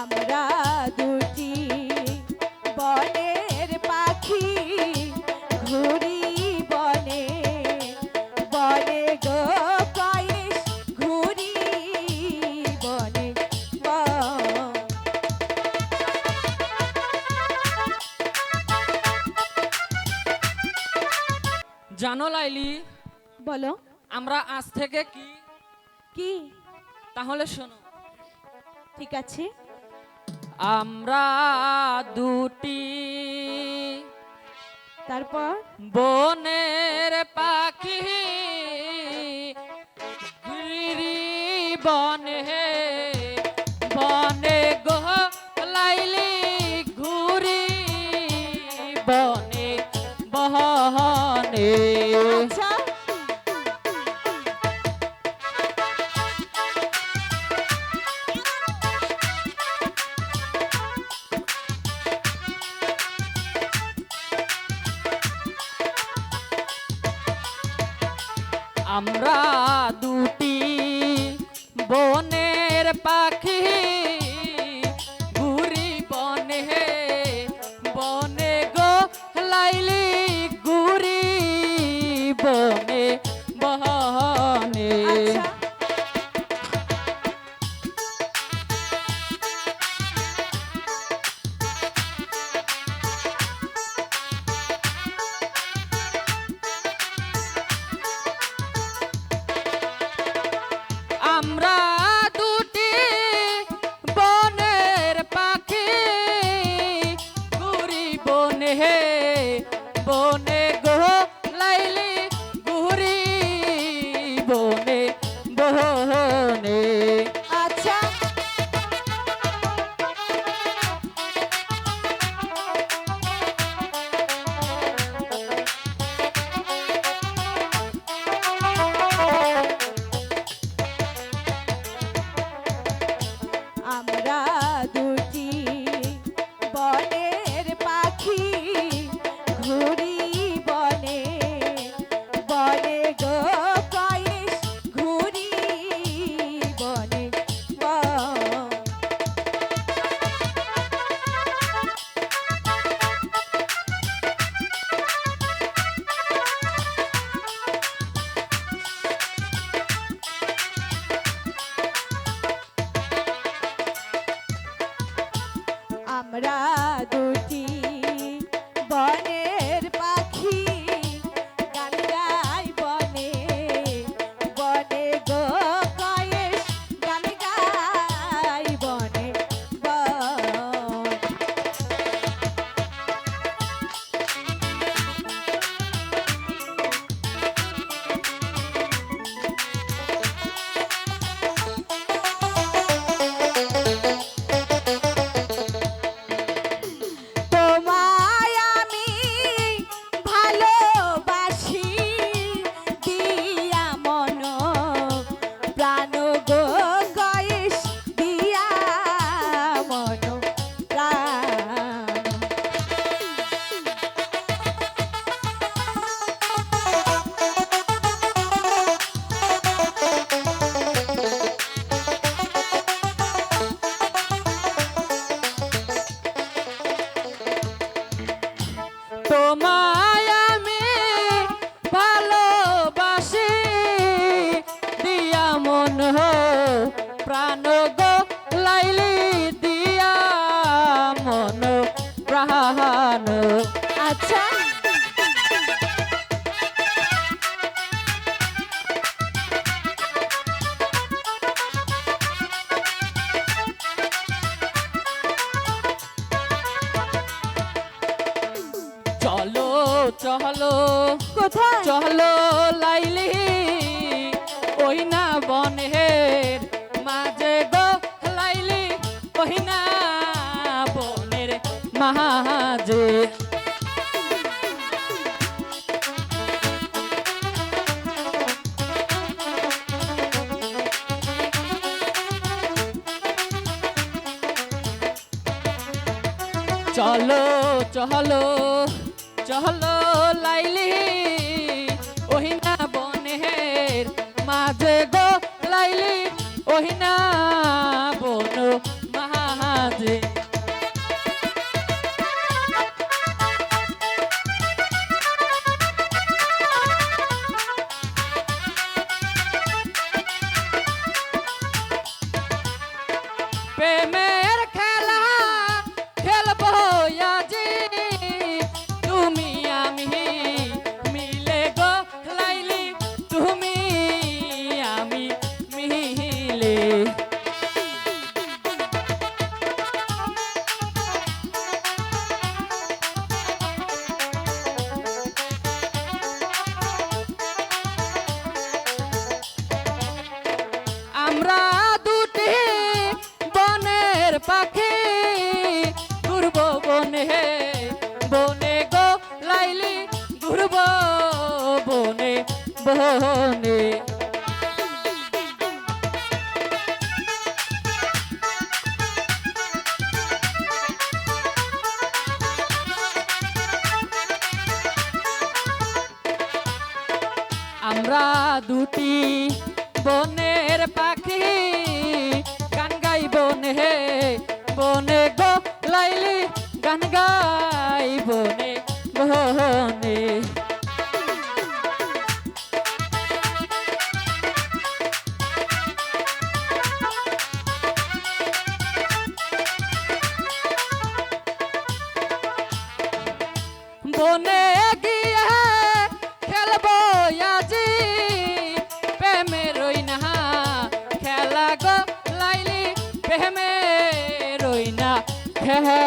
আমরা দুটি বনের পাখি ঘুরি বনে বনে গো কয়েস ঘুরি বনে। জানো লাইলি বলো। আমরা আজ থেকে কি? কি? তাহলে শোনো। ঠিক আছে। আমরা দুটি তারপর? বনের পাখি ঘুরি বনে বনে গো লাইলি ঘুরি বনে বহনে। আমরা দুটি বনের পাখি চলো চলো। কোথায়? চলো লাইলি ওই না বনের মাঝে গো লাইলি ওই না বনের মাঝে। চলো চলো। চলো লাইলি ওহিনা বনের মাঝে গো লাইলি ওহিনা বন মাঝে। প্রেমে বনে। আমরা দুটি বনের পাখি গান গাই বনে বনে গো লাইলি গান গাই বনে বনে গিয়ে খেলব আজি। প্রেমে রই না খেলা গো লাইলি প্রেমে রই না খেলা